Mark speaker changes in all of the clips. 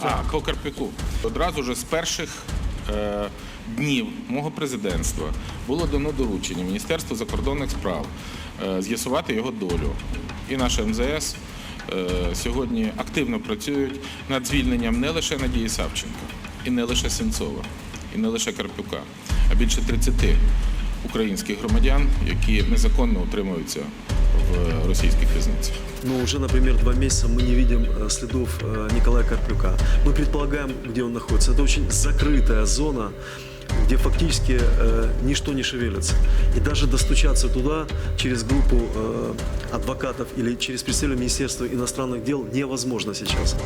Speaker 1: А, Карпюку. Одразу ж з перших е, днів мого президентства було дано доручення Міністерству закордонних справ е, з'ясувати його долю. І наше МЗС е, сьогодні активно працюють над звільненням не лише Надії Савченко, і не лише Сенцова, і не лише Карпюка, а більше 30 українських громадян, які незаконно утримуються в російських в'язницях.
Speaker 2: Но уже, например, два месяца мы не видим э, следов э, Николая Карпюка. Мы предполагаем, где он находится. Это очень закрытая зона, где фактически э, ничто не шевелится. И даже достучаться туда через группу э, адвокатов или через представителя Министерства иностранных дел невозможно сейчас.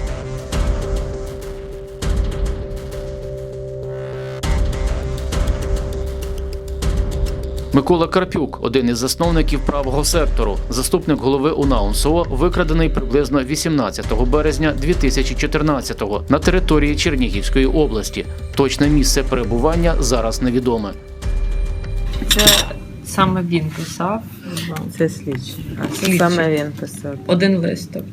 Speaker 3: Микола Карпюк, один із засновників правого сектору, заступник голови УНАУНСО, викрадений приблизно 18 березня 2014-го на території Чернігівської області. Точне місце перебування зараз невідоме.
Speaker 4: Це саме він писав
Speaker 5: Це слідчий.
Speaker 4: Слідчий.
Speaker 5: саме він писав.
Speaker 4: один лист. тобто.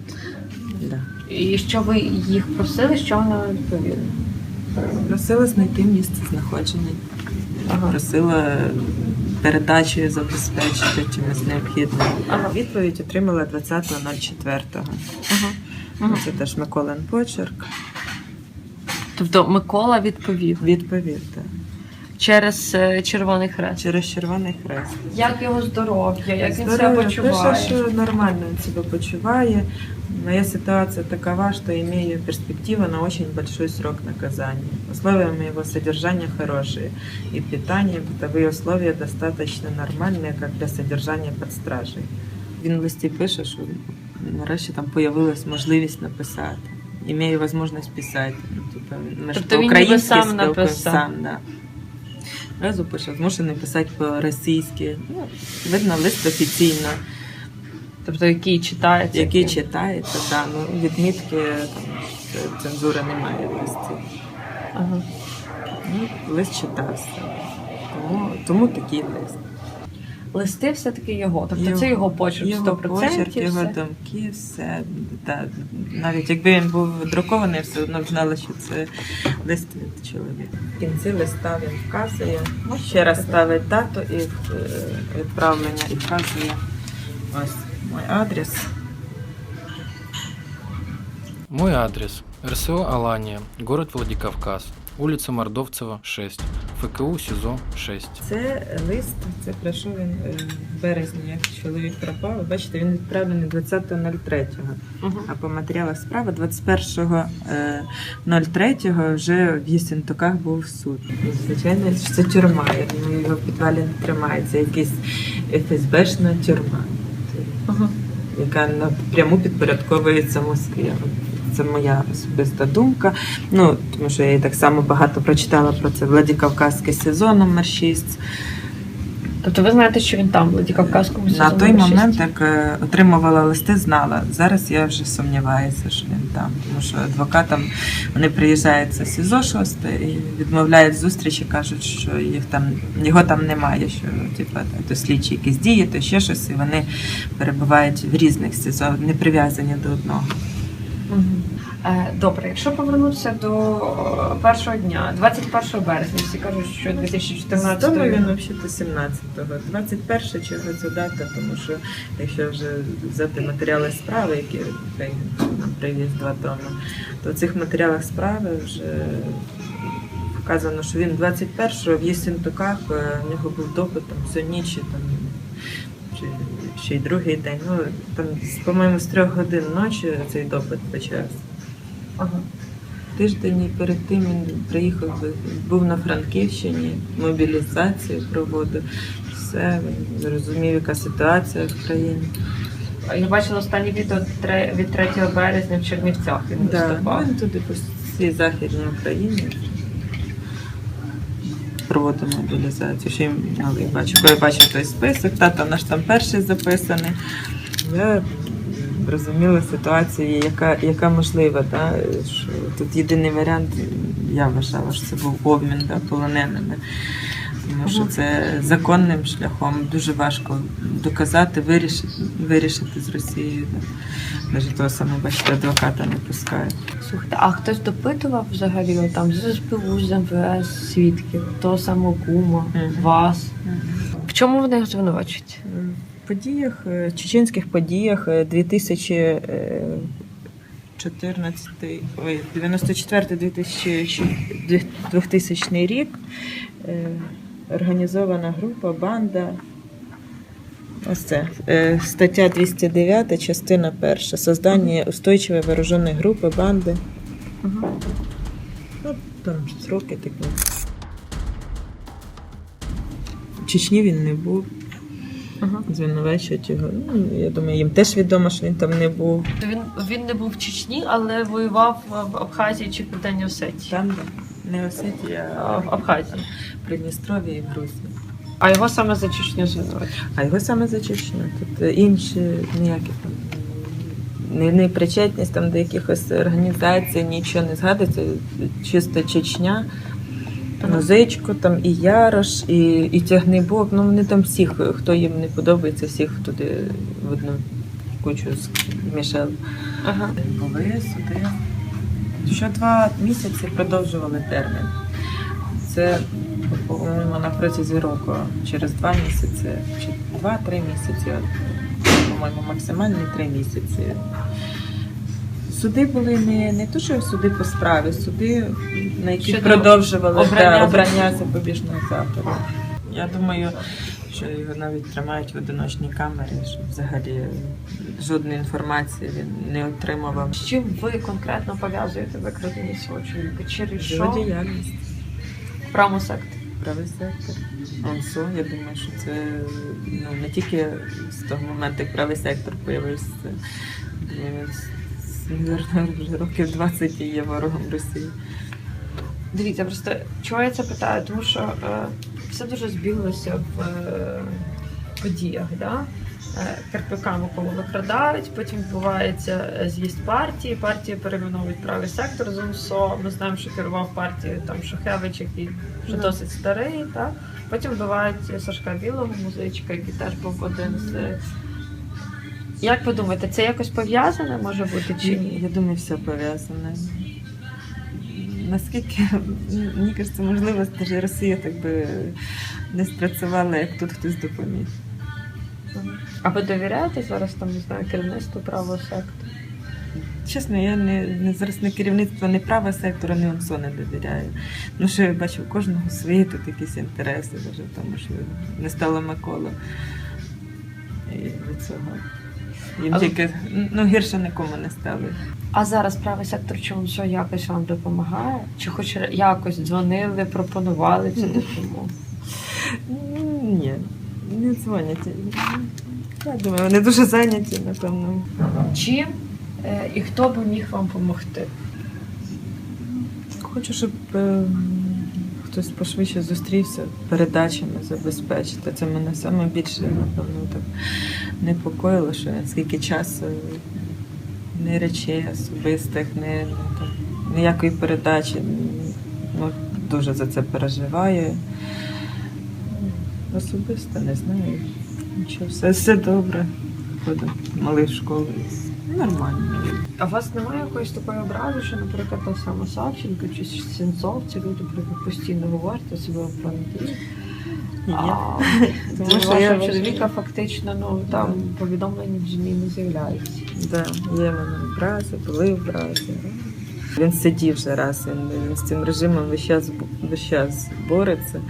Speaker 5: Да.
Speaker 4: І що ви їх просили, що вони відповіли?
Speaker 6: Просила знайти місце знаходження.
Speaker 4: Ага.
Speaker 6: Просила передачею забезпечити чимось необхідним.
Speaker 4: Ага.
Speaker 6: Відповідь отримала 20.04.
Speaker 4: Ага. Ага.
Speaker 6: Це теж Миколин почерк.
Speaker 4: Тобто Микола відповів
Speaker 6: Відповів так.
Speaker 4: через е, Червоний Хрест.
Speaker 6: через Червоний Хрест.
Speaker 4: Як його здоров'я, як він себе
Speaker 6: Здоров'я.
Speaker 4: почуває?
Speaker 6: Пише, що нормально він себе почуває. Моя ситуация такова, что имею перспективу на очень большой срок наказания. Условия моего содержания хорошие, и питание, бытовые условия достаточно нормальные, как для содержания под стражей. Він в листі пише, що нарешті там появилась можливість написати. Імею можливість писати. Ну, типу, ми ж
Speaker 4: Тобто він ніби
Speaker 6: по-українськи
Speaker 4: сам
Speaker 6: спілкуємося,
Speaker 4: написав.
Speaker 6: Сам, да. Разу пише, змушений писати по-російськи. Ну, видно, лист офіційно.
Speaker 4: Тобто який читається?
Speaker 6: Який читається, да, ну відмітки там цензури немає в листі.
Speaker 4: Ага.
Speaker 6: Ну, лист читався. Тому, тому такий лист.
Speaker 4: Листи все-таки його. Тобто це його почерк
Speaker 6: Його
Speaker 4: 100%.
Speaker 6: почерк,
Speaker 4: і
Speaker 6: його думки, все. Да. Навіть якби він був друкований, все одно б знали, що це лист від чоловіка. В кінці листа він вказує, ще раз ставить дату і е, відправлення і вказує ось мій адрес.
Speaker 7: Мой адрес. РСО «Алания», город Владикавказ, улица Мордовцева, 6, ФКУ СИЗО 6.
Speaker 6: Це лист, це прийшов він е, в березні, як чоловік пропав. Бачите, він відправлений 20.03.
Speaker 4: Мгм.
Speaker 6: А по матеріалах справи 21.03 вже в Єсентуках був суд. Звичайно, що це тюрма. Я думаю, його в підвалі не тримається. Якась ФСБшна тюрма,
Speaker 4: Ага.
Speaker 6: яка напряму підпорядковується Москві. Це моя особиста думка. Ну, тому що я і так само багато прочитала про це Владикавказський сезон номер 6.
Speaker 4: Тобто ви знаєте, що він там, в Владикавказському
Speaker 6: На той момент, як е, отримувала листи, знала. Зараз я вже сумніваюся, що він там. Тому що адвокатам вони приїжджають з СІЗО 6 і відмовляють зустрічі, кажуть, що їх там його там немає. Що типу, то слідчі якісь дії, то ще щось, і вони перебувають в різних СІЗО, не прив'язані до одного.
Speaker 4: Мгм. Е, Добре, якщо повернутися до е, першого дня, 21 березня, всі кажуть, що 2014
Speaker 6: Тому він взагалі 17-го. 21 чого це дата, тому що якщо вже взяти матеріали справи, які нам привіз два томи, то в цих матеріалах справи вже вказано, що він 21-го в Єсентуках, е, в нього був допит там всю ніч, там, чи ще й другий день. Ну, там, по-моєму, з трьох годин ночі цей допит почався.
Speaker 4: Ага.
Speaker 6: Тиждень перед тим він приїхав, був на Франківщині, мобілізацію проводив. Все, він зрозумів, яка ситуація в країні.
Speaker 4: Я бачила останнє відео від 3 березня в Чернівцях. Він
Speaker 6: Да,
Speaker 4: виступав.
Speaker 6: він туди по всій Західній Україні проводив мобілізацію. Ще й малий бачу. Коли я бачу той список, тато наш там перший записаний. Я розуміла ситуацію, яка, яка можлива. Да? Що тут єдиний варіант, я вважала, що це був обмін да, полоненими. Тому що це законним шляхом дуже важко доказати, вирішити, вирішити з Росією. Навіть того саме, бачите, адвоката не пускають.
Speaker 4: Слухайте, а хтось допитував взагалі там з СБУ, з МВС, свідків, того самого кума,
Speaker 6: Мгм.
Speaker 4: вас? В чому вони їх звинувачують?
Speaker 6: Подіях, е, чеченських подіях е, 2014, ой, 94-2000 рік е, організована група, банда. Ось це е, стаття 209, частина перша. Создання устойчивої вооруженої групи, банди. Ну, там сроки такі. В Чечні він не був.
Speaker 4: Ага.
Speaker 6: Звинувачують його. Ну, я думаю, їм теж відомо, що він там не був.
Speaker 4: Він, він не був в Чечні, але воював в Абхазії чи Південній Осетії.
Speaker 6: Там не Осетія,
Speaker 4: А, В Абхазії.
Speaker 6: Придністров'я і Грузія.
Speaker 4: А його саме за Чечню звинувачують.
Speaker 6: А його саме за Чечню. Тут е, інші ніякі там не, не причетність там до якихось організацій, нічого не згадується. Чисто Чечня, музичку, там і Ярош, і, і Тягнибок. Ну вони там всіх, хто їм не подобається, всіх туди в одну кучу змішали.
Speaker 4: Ага.
Speaker 6: Були суди. Що два місяці продовжували термін. Це, по-моєму, на протязі року. Через два місяці, чи два-три місяці, по-моєму, максимальні три місяці. Суди були не, не то, що суди по справі, суди, на яких
Speaker 4: Щодо
Speaker 6: продовжували
Speaker 4: обрання
Speaker 6: да, обрання запобіжного заходу. Я думаю, що його навіть тримають в одиночній камері, щоб взагалі жодної інформації він не отримував.
Speaker 4: З чим ви конкретно пов'язуєте викрадення свого чоловіка? Через
Speaker 6: Його
Speaker 4: що?
Speaker 6: діяльність.
Speaker 4: Правому секторі.
Speaker 6: Правий сектор. ОНСО, я думаю, що це ну, не тільки з того моменту, як правий сектор появився, вже років 20 і є ворогом Росії.
Speaker 4: Дивіться, просто чого я це питаю? Тому що е, все дуже збіглося в е, подіях. Да? Е, Карпика викрадають, потім відбувається е, з'їзд партії, партії перейменовують правий сектор з УНСО. Ми знаємо, що керував партією там Шухевич, який вже
Speaker 6: Ну.
Speaker 4: досить старий. Так? Потім вбивають Сашка Білого, музичка, який теж був один з. Як ви думаєте, це якось пов'язане може бути чи ні?
Speaker 6: Я думаю, все пов'язане. Наскільки, мені кажеться, можливо, навіть Росія так би не спрацювала, як тут хтось допоміг.
Speaker 4: А ви довіряєте зараз там, не знаю, керівництву правого сектору?
Speaker 6: Чесно, я не, не зараз не керівництво, не права сектора, не ОНСО не довіряю. Ну, що я бачу, у кожного свої тут якісь інтереси, даже тому, що не стало Микола. І від цього. Їм
Speaker 4: Але-
Speaker 6: тільки ну, гірше нікому не стало.
Speaker 4: А зараз правий сектор чому що якось вам допомагає? Чи хоч якось дзвонили, пропонували цю допомогу?
Speaker 6: М, Ні, не дзвонять. Я думаю, вони дуже зайняті, напевно.
Speaker 4: Чим е, і хто би міг вам допомогти?
Speaker 6: Хочу, щоб е, хтось пошвидше зустрівся, передачами забезпечити. Це мене саме більше, напевно, так непокоїло, що скільки часу ні речей особистих, ні, ніякої передачі. Ну, дуже за це переживаю. Особисто не знаю. Нічого, все, все добре. Ходимо малий в школу. Нормально.
Speaker 4: А у вас немає якоїсь такої образи, що, наприклад, та сама Савченко чи Сенцов, ці люди постійно говорять себе.
Speaker 6: Ні. Тому що я
Speaker 4: чоловіка фактично ну там повідомлення в ЗМІ не з'являються.
Speaker 6: Да, є мене образи, були образи. Він сидів вже раз, він, він з цим режимом весь час, весь час бореться.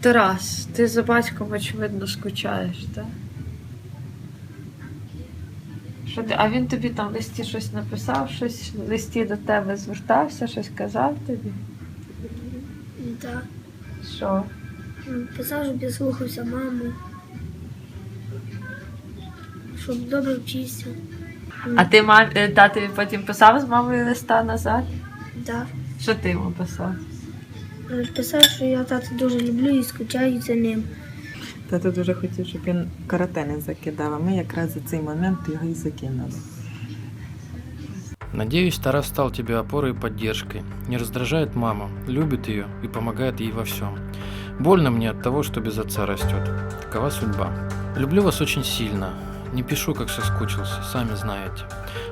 Speaker 4: Тарас, ти за батьком, очевидно, скучаєш, так? Що ти, а він тобі там в листі щось написав, щось в листі до тебе звертався, щось казав тобі?
Speaker 8: Так.
Speaker 4: Що?
Speaker 8: Писав, щоб я слухався маму. Щоб добре вчився.
Speaker 4: А ти мам, е, татові потім писав з мамою листа назад?
Speaker 8: Так.
Speaker 4: Що ти йому писав?
Speaker 8: Писав, що я тата дуже люблю і скучаю за ним.
Speaker 6: Тато дуже хотів, щоб він карате не закидав, а ми якраз за цей момент його і закинули.
Speaker 7: Надеюсь, Тарас стал тебе опорой и поддержкой. Не раздражает маму, любит ее и помогает ей во всем. Больно мне от того, что без отца растет. Такова судьба. Люблю вас очень сильно. Не пишу, как соскучился, сами знаете.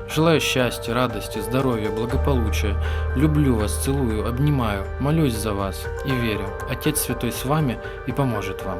Speaker 7: Желаю счастья, радости, здоровья, благополучия. Люблю вас, целую, обнимаю, молюсь за вас и верю. Отец Святой с вами и поможет вам.